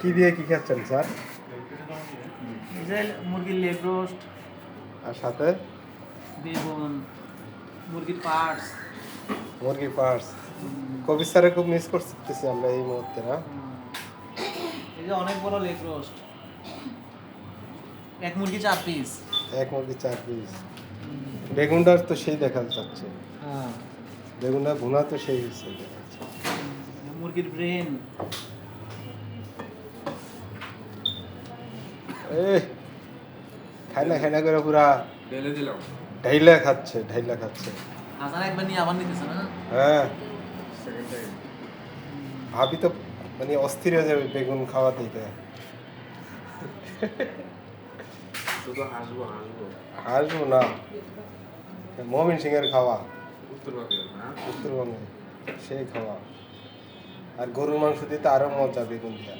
কি দিয়ে কি খাচ্ছেন স্যার? মুরগির লেগ রোস্ট। আর সাথে? বেগুন মুরগির পার্টস মুরগি পার্স। কবি স্যারে খুব মিস করতেছি আমরা এই মুহূর্তে না? এই যে অনেক বড় লেগ রোস্ট। এক মুরগি চার পিস এক মুরগি চার পিস বেগুনটার তো সেই দেখা যাচ্ছে হ্যাঁ। বেগুনটা ভুনা তো সেই মুরগির ব্রেন। এই খাই না করে পুরা। ঢেলে দিলাম। ঢাইলা খাচ্ছে ঢাইলা খাচ্ছে। হাসান একবার নিয়ে আবার নিতেছে না? হ্যাঁ। ভাবি তো মানে অস্থির হয়ে যাবে বেগুন খাওয়া থেকে শুধু হাসবো হাসবো। না। মমিন সিং এর খাওয়া। উত্তরবঙ্গে সেই খাওয়া। আর গরুর মাংস দিতে আরও মজা বেগুন দিয়ে